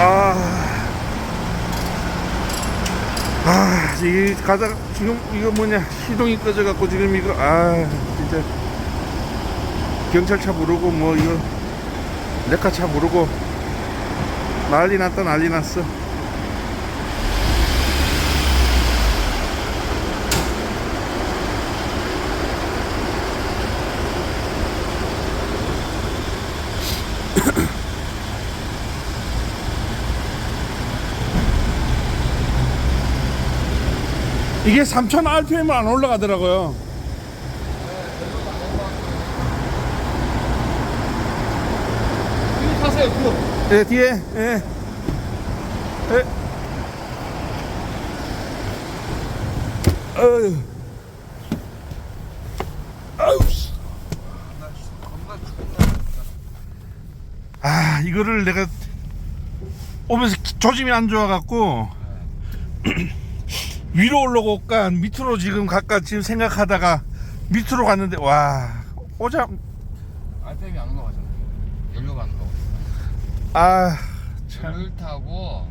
아. 아, 이 가다가 지금 이거 뭐냐 시동이 꺼져갖고 지금 이거 아 진짜 경찰차 부르고 뭐 이거 레카차 부르고 난리 났다 난리 났어. 이게 3,000 RPM 안 올라가더라고요. 이거 타세요, 그거. 예, 뒤에, 예. 예. 어휴. 아우. 아, 이거를 내가 오면서 기- 조짐이 안 좋아갖고 위로 올라올까 밑으로 지금 갈까 지금 생각하다가 밑으로 갔는데 와 오자 RPM이 안 올라가잖아. 연료가 안 올라가. 아 참. 열을 타고